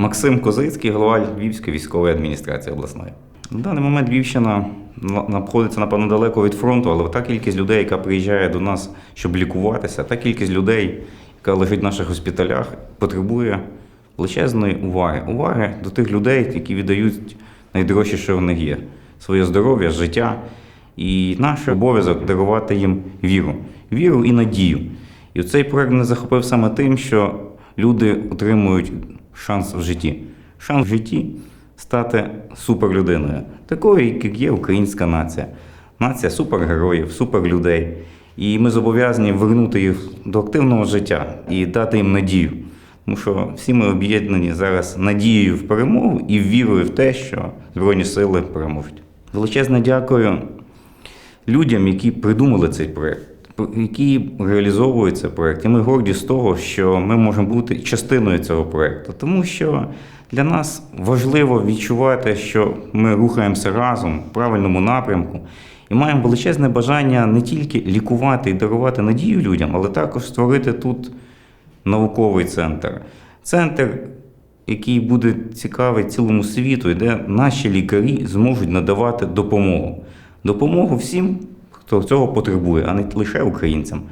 Максим Козицький, голова Львівської військової адміністрації обласної. На даний момент Львівщина на- знаходиться, напевно, далеко від фронту, але та кількість людей, яка приїжджає до нас, щоб лікуватися, та кількість людей, яка лежить в наших госпіталях, потребує величезної уваги. Уваги до тих людей, які віддають найдорожче, що в них є своє здоров'я, життя. І наш обов'язок дарувати їм віру, віру і надію. І цей проект мене захопив саме тим, що люди отримують шанс в житті. Шанс в житті стати суперлюдиною, такою, як є українська нація. Нація супергероїв, суперлюдей. І ми зобов'язані вернути їх до активного життя і дати їм надію. Тому що всі ми об'єднані зараз надією в перемогу і вірою в те, що Збройні сили переможуть. Величезне дякую людям, які придумали цей проект, які реалізовують цей проект. І ми горді з того, що ми можемо бути частиною цього проекту. Тому що для нас важливо відчувати, що ми рухаємося разом в правильному напрямку. І маємо величезне бажання не тільки лікувати і дарувати надію людям, але також створити тут науковий центр. Центр, який буде цікавий цілому світу, і де наші лікарі зможуть надавати допомогу. Допомогу всім, хто цього потребує, а не лише українцям.